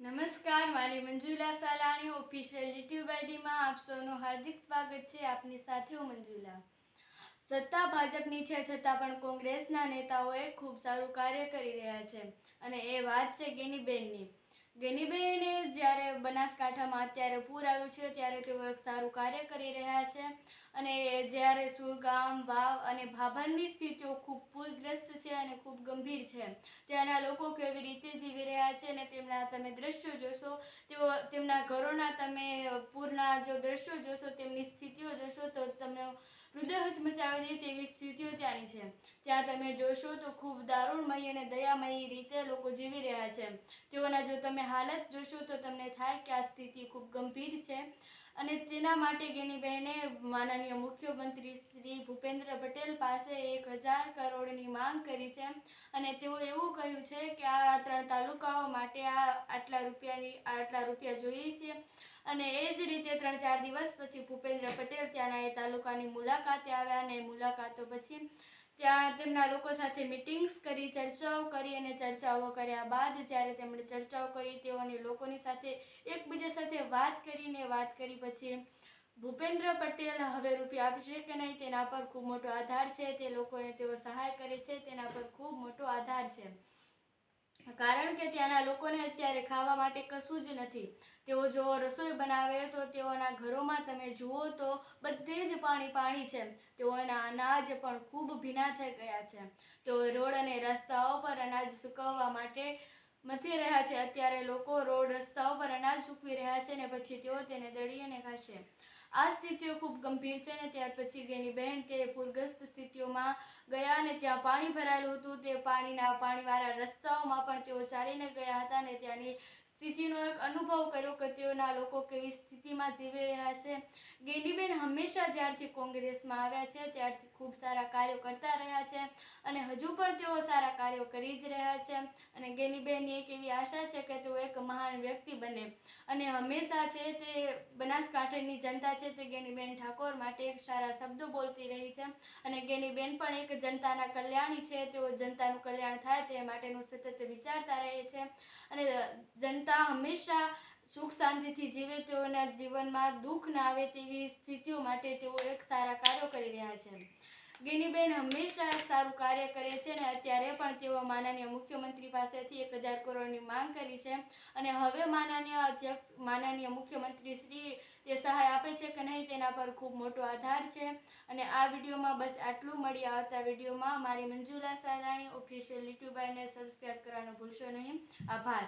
નમસ્કાર, મારી Manjula Salani official YouTube આઈડીમાં આપ સૌનું હાર્દિક સ્વાગત છે આપની સાથે હું મંજુલા. સત્તા ભાજપની છે, છતાં પણ કોંગ્રેસના નેતાઓએ ખૂબ સારું કાર્ય કરી રહ્યા છે. અને એ વાત છે ગેનીબેનની. ગેનીબેને જ્યારે બનાસકાંઠામાં અત્યારે પૂર આવ્યું છે, ત્યારે તેઓ એક સારું કાર્ય કરી રહ્યા છે. અને જ્યારે સુરગામ, વાવ અને ભાભરની સ્થિતિઓ ખૂબ પૂરગ્રસ્ત છે અને ખૂબ ગંભીર છે. ત્યાંના લોકો કેવી રીતે જીવી રહ્યા છે અને તેમના તમે દ્રશ્યો જોશો, તેઓ તેમના ઘરોના તમે પૂરના જો દ્રશ્યો જોશો, તેમની સ્થિતિઓ જોશો, તો તમને હૃદય હચમચાવી દે તેવી સ્થિતિઓ ત્યાંની છે. ત્યાં તમે જોશો તો ખૂબ દારૂણમય અને દયામયી રીતે લોકો જીવી રહ્યા છે. તેઓના જો તમે હાલત જોશો તો તમને થાય કે આ સ્થિતિ ખૂબ ગંભીર છે. અને તેના માટે ગેનીબહેને માનનીય મુખ્યમંત્રી શ્રી ભૂપેન્દ્ર પટેલ પાસે એક હજાર કરોડની માંગ કરી છે. અને તેઓ એવું કહ્યું છે કે આ ત્રણ તાલુકાઓ માટે આ આટલા રૂપિયાની, આટલા રૂપિયા જોઈએ છે. અને એ જ રીતે ત્રણ ચાર દિવસ પછી ભૂપેન્દ્ર પટેલ ત્યાંના એ તાલુકાની મુલાકાતે આવ્યા અને મુલાકાતો પછી ત્યાં તેમના લોકો સાથે મિટિંગ્સ કરી, ચર્ચાઓ કરી અને ચર્ચાઓ કર્યા બાદ જ્યારે તેમણે ચર્ચાઓ કરી, તેઓને લોકોની સાથે એકબીજા સાથે વાત કરીને વાત કરી પછી, ભૂપેન્દ્ર પટેલ હવે રૂપિયા આપશે કે નહીં તેના પર ખૂબ મોટો આધાર છે, તે લોકોને તેઓ સહાય કરે છે, તેના પર ખૂબ મોટો આધાર છે. કારણ કે ત્યાંના લોકોને અત્યારે ખાવા માટે કશું જ નથી. તેઓ જો રસોઈ બનાવે તો તેઓના ઘરોમાં તમે જુઓ તો બધે જ પાણી પાણી છે. તેઓના અનાજ પણ ખૂબ ભીના થઈ ગયા છે. તેઓ રોડ અને રસ્તાઓ પર અનાજ સૂકવવા માટે મથી રહ્યા છે. અત્યારે લોકો રોડ રસ્તાઓ પર અનાજ સૂકવી રહ્યા છે ને પછી તેઓ તેને દળીને ખાશે. આ સ્થિતિઓ ખૂબ ગંભીર છે ને ત્યાર પછી ગેની બહેન તે પૂરગ્રસ્ત સ્થિતિઓમાં ગયા અને ત્યાં પાણી ભરાયેલું હતું. તે પાણીના પાણીવાળા રસ્તાઓમાં પણ તેઓ ચાલીને ગયા હતા અને ત્યાંની સ્થિતિનો એક અનુભવ કર્યો કે તેઓના લોકો કેવી સ્થિતિમાં જીવી રહ્યા છે. ગેનીબેન હંમેશા જ્યારથી કોંગ્રેસમાં આવ્યા છે, ત્યારથી ખૂબ સારા કાર્યો કરતા રહ્યા છે અને હજુ પણ તેઓ સારા કાર્યો કરી જ રહ્યા છે. અને ગેનીબેનની એક એવી આશા છે કે તેઓ એક મહાન વ્યક્તિ બને. અને હંમેશા છે તે બનાસકાંઠાની જનતા છે તે ગેનીબેન ઠાકોર માટે એક સારા શબ્દો બોલતી રહી છે. અને ગેનીબેન પણ એક જનતાના કલ્યાણી છે, તેઓ જનતાનું કલ્યાણ થાય તે માટેનું સતત વિચારતા રહે છે. અને જનતા હંમેશા સુખ શાંતિથી જીવે તેઓના જીવનમાં દુઃખ ના આવે તેવી સ્થિતિઓ માટે તેઓ એક સારા કાર્યો કરી રહ્યા છે. ગિનીબેન હંમેશા સારું કાર્ય કરે છે અને અત્યારે પણ તેઓ માનનીય મુખ્યમંત્રી પાસેથી એક હજાર કરોડની માંગ કરી છે અને હવે માનનીય અધ્યક્ષ, માનનીય મુખ્યમંત્રી શ્રી તે સહાય આપે છે કે નહીં તેના પર ખૂબ મોટો આધાર છે. અને આ વિડીયોમાં બસ આટલું મળી આવતા વિડીયોમાં મારી મંજુલા સાલાણી ઓફિશિયલ યુટ્યુબ આઈને સબસ્ક્રાઈબ કરવાનું ભૂલશો નહીં. આભાર.